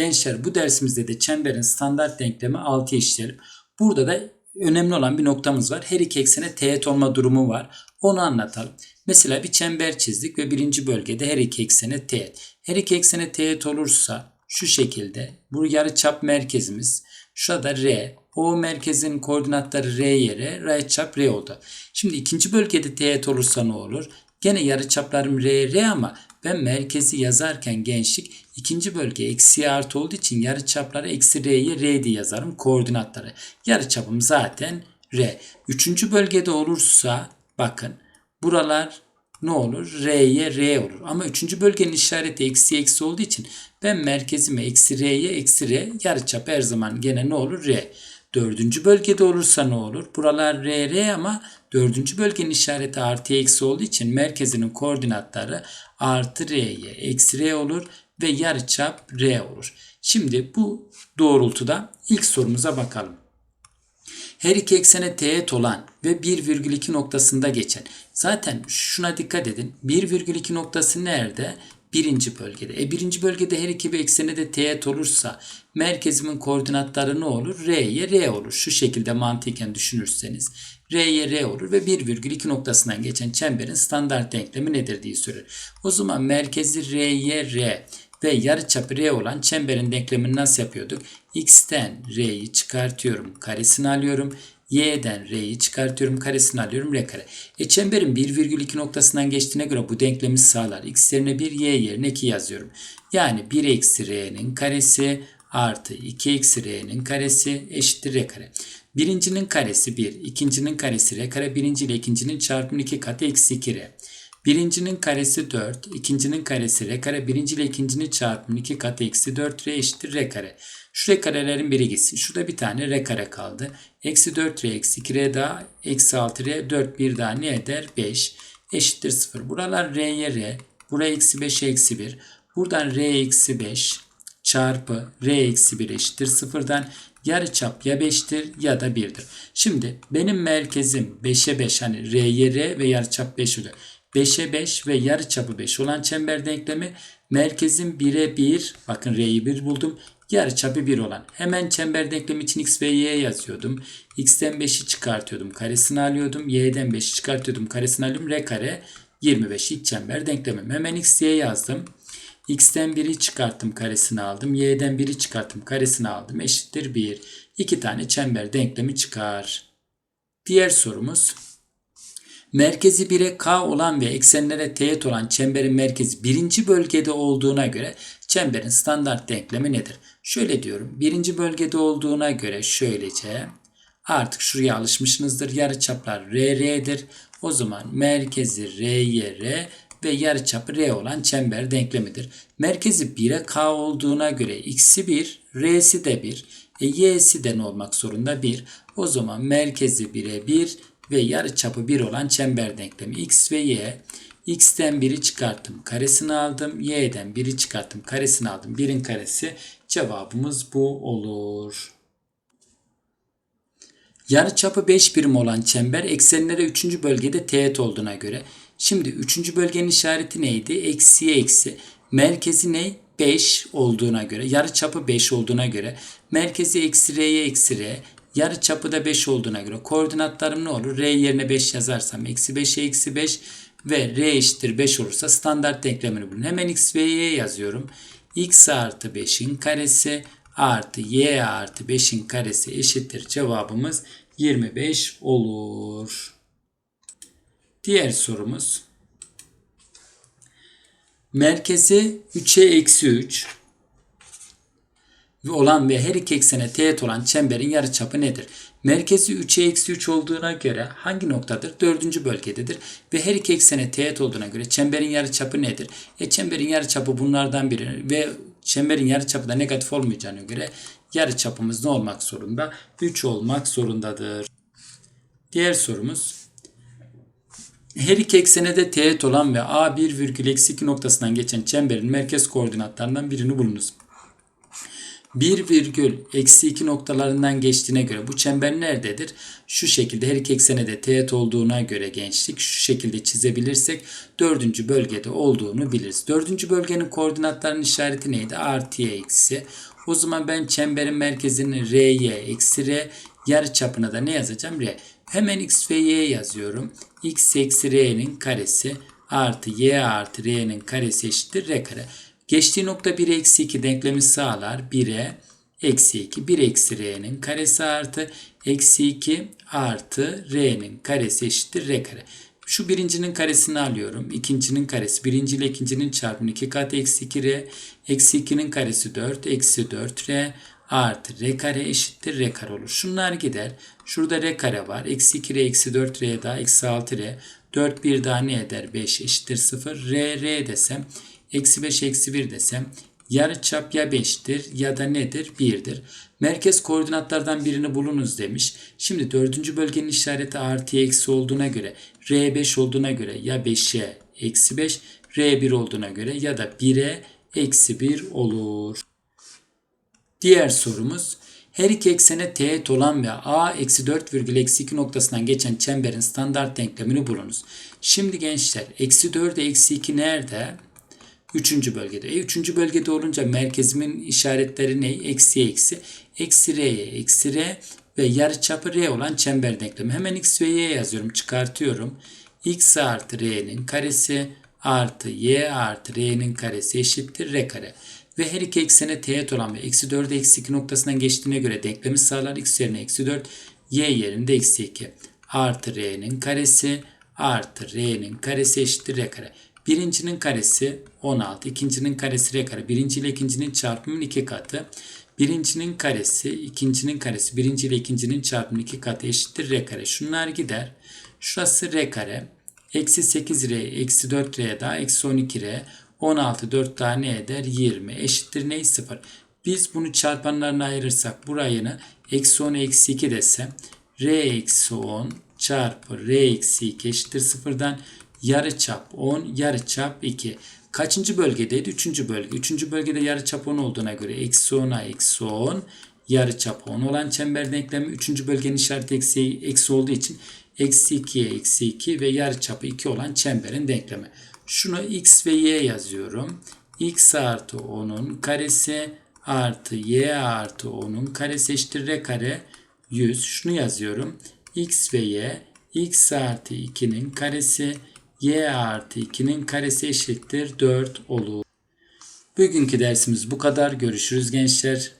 gençler bu dersimizde de çemberin standart denklemi 6'ya işleyelim. Burada da önemli olan bir noktamız var. Her iki eksene teğet olma durumu var. Onu anlatalım. Mesela bir çember çizdik ve birinci bölgede her iki eksene teğet. Her iki eksene teğet olursa şu şekilde bu yarıçap merkezimiz şurada R. O merkezin koordinatları R yere yarıçap R oldu. Şimdi ikinci bölgede teğet olursa ne olur? Gene yarıçaplarım R, R ama ben merkezi yazarken gençlik ikinci bölge eksi artı olduğu için yarıçapları eksi R'ye R diye yazarım koordinatları. Yarıçapım zaten R. Üçüncü bölgede olursa bakın buralar ne olur? R'ye R olur. Ama üçüncü bölgenin işareti eksi eksi olduğu için ben merkezime eksi R'ye eksi R yarıçap her zaman gene ne olur? R. Dördüncü bölgede olursa ne olur? Buralar R, R ama dördüncü bölgenin işareti artı eksi olduğu için merkezinin koordinatları artı R'ye eksi R olur ve yarıçap R olur. Şimdi bu doğrultuda ilk sorumuza bakalım. Her iki eksene teğet olan ve 1,2 noktasında geçen. Zaten şuna dikkat edin. 1,2 noktası nerede? Birinci bölgede. E birinci bölgede her iki bir de teğet olursa merkezimin koordinatları ne olur? R'ye R olur. Şu şekilde mantıken düşünürseniz. R'ye R olur ve 1,2 noktasından geçen çemberin standart denklemi nedir diye soruyor. O zaman merkezi R'ye R ve yarıçapı R olan çemberin denklemini nasıl yapıyorduk? X'ten R'yi çıkartıyorum. Karesini alıyorum. Y'den R'yi çıkartıyorum. Karesini alıyorum. R kare. E çemberin 1,2 noktasından geçtiğine göre bu denklemi sağlar. X yerine 1, Y yerine 2 yazıyorum. Yani 1 eksi R'nin karesi artı 2 eksi R'nin karesi eşittir R kare. Birincinin karesi 1, ikincinin karesi R kare, birinci ile ikincinin çarpımı 2 katı eksi 2 R. Birincinin karesi 4, ikincinin karesi R kare, birinci ile ikincinin çarpımı 2 katı eksi 4 R eşittir R kare. Şu R karelerin biri gitsin. Şurada bir tane R kare kaldı. Eksi 4 R eksi 2 R daha eksi 6 R 4 bir daha ne eder? 5 eşittir 0. Buralar R'ye R. Buraya eksi 5 eksi 1. Buradan R eksi 5 çarpı R eksi 1 eşittir 0'dan yarıçap ya 5'tir ya da 1'dir. Şimdi benim merkezim 5'e 5 hani R'ye R ve yarıçap 5 oluyor. 5'e 5 ve yarıçapı 5 olan çember denklemi merkezin 1'e 1 bakın R'yi 1 buldum. Yarıçapı 1 olan. Hemen çember denklemi için x ve y yazıyordum. x'ten 5'i çıkartıyordum. Karesini alıyordum. y'den 5'i çıkartıyordum. Karesini alıyorum. R kare 25 iç çember denklemim. Hemen x, y yazdım. x'ten 1'i çıkarttım. Karesini aldım. y'den 1'i çıkarttım. Karesini aldım. Eşittir 1. İki tane çember denklemi çıkar. Diğer sorumuz. Merkezi 1'e K olan ve eksenlere teğet olan çemberin merkezi birinci bölgede olduğuna göre çemberin standart denklemi nedir? Şöyle diyorum. Birinci bölgede olduğuna göre şöylece artık şuraya alışmışsınızdır. Yarıçaplar R, R'dir. O zaman merkezi R'ye R ve yarıçapı R olan çember denklemidir. Merkezi 1'e K olduğuna göre X'i 1, R'si de 1, e, Y'si de ne olmak zorunda 1. O zaman merkezi 1'e 1 ve yarıçapı 1 olan çember denklemi X ve Y. X'ten 1'i çıkarttım. Karesini aldım. Y'den 1'i çıkarttım. Karesini aldım. 1'in karesi cevabımız bu olur. Yarıçapı 5 birim olan çember eksenlere 3. bölgede teğet olduğuna göre. Şimdi 3. bölgenin işareti neydi? Eksiye eksi. Merkezi ne? 5 olduğuna göre. Yarıçapı 5 olduğuna göre. Merkezi eksi R'ye eksi R. Yarı çapı da 5 olduğuna göre koordinatlarım ne olur? R yerine 5 yazarsam eksi 5'e eksi 5 ve R eşittir 5 olursa standart denklemini bulun. Hemen x ve y yazıyorum. x artı 5'in karesi artı y artı 5'in karesi eşittir. Cevabımız 25 olur. Diğer sorumuz. Merkezi 3'e eksi 3 olan ve her iki eksene teğet olan çemberin yarıçapı nedir? Merkezi 3'e eksi 3 olduğuna göre hangi noktadır? Dördüncü bölgededir. Ve her iki eksene teğet olduğuna göre çemberin yarıçapı nedir? E çemberin yarıçapı bunlardan biri ve çemberin yarıçapı da negatif olmayacağına göre yarıçapımız ne olmak zorunda? 3 olmak zorundadır. Diğer sorumuz. Her iki eksene de teğet olan ve A 1,-2 noktasından geçen çemberin merkez koordinatlarından birini bulunuz. 1 virgül eksi 2 noktalarından geçtiğine göre bu çember nerededir? Şu şekilde her iki eksene de teğet olduğuna göre gençlik şu şekilde çizebilirsek dördüncü bölgede olduğunu biliriz. Dördüncü bölgenin koordinatlarının işareti neydi? Artı y eksi. O zaman ben çemberin merkezini r'ye eksi r yarı çapına da ne yazacağım? r. Hemen x ve y yazıyorum. x eksi r'nin karesi artı y artı r'nin karesi eşittir r kare. Geçtiği nokta 1 eksi 2 denklemi sağlar. 1'e eksi 2. 1 eksi r'nin karesi artı eksi 2 artı r'nin karesi eşittir r kare. Şu birincinin karesini alıyorum. İkincinin karesi. Birinci ile ikincinin çarpımı 2 kat eksi 2 r. Eksi 2'nin karesi 4. Eksi 4 r artı r kare eşittir r kare olur. Şunlar gider. Şurada r kare var. Eksi 2 r eksi 4 r daha eksi 6 r. 4 bir daha ne eder? 5 eşittir 0. r r desem eksi 5 eksi 1 desem yarı çap ya 5'tir ya da nedir? 1'dir. Merkez koordinatlardan birini bulunuz demiş. Şimdi dördüncü bölgenin işareti artı eksi olduğuna göre R5 olduğuna göre ya 5'e eksi 5 R1 olduğuna göre ya da 1'e eksi 1 olur. Diğer sorumuz her iki eksene teğet olan ve a eksi 4 virgül eksi 2 noktasından geçen çemberin standart denklemini bulunuz. Şimdi gençler eksi 4 eksi 2 nerede? Üçüncü bölgede. E, üçüncü bölgede olunca merkezimin işaretleri ne? Eksi eksi. Eksi r'ye eksi r ve yarıçapı r olan çember denklemi. Hemen x ve y yazıyorum. Çıkartıyorum. x artı r'nin karesi artı y artı r'nin karesi eşittir r kare. Ve her iki eksene teğet olan ve eksi 4 eksi 2 noktasından geçtiğine göre denklemi sağlar. x yerine eksi 4 y yerinde eksi 2 artı r'nin karesi artı r'nin karesi eşittir r kare. Birincinin karesi 16, ikincinin karesi r kare. Birinci ile ikincinin çarpımının iki katı. Birincinin karesi, ikincinin karesi, birinci ile ikincinin çarpımının iki katı eşittir r kare. Şunlar gider. Şurası r kare. Eksi 8r, eksi 4r daha eksi 12r. 16, 4 daha ne eder? 20. Eşittir ne? 0. Biz bunu çarpanlarına ayırırsak burayını eksi 10 eksi 2 desem r eksi 10 çarpı r eksi 2 eşittir 0'dan yarı çap 10 yarı çap 2. Kaçıncı bölgedeydi? Üçüncü bölge. Üçüncü bölgede yarı çap 10 olduğuna göre eksi 10'a eksi 10 yarı çap 10 olan çember denklemi. Üçüncü bölgenin işareti eksi, eksi olduğu için eksi 2'ye eksi 2 ve yarı çapı 2 olan çemberin denklemi. Şunu x ve y yazıyorum. x artı 10'un karesi artı y artı 10'un karesi eşittir r kare 100. Şunu yazıyorum. x ve y x artı 2'nin karesi y artı 2'nin karesi eşittir 4 olur. Bugünkü dersimiz bu kadar. Görüşürüz gençler.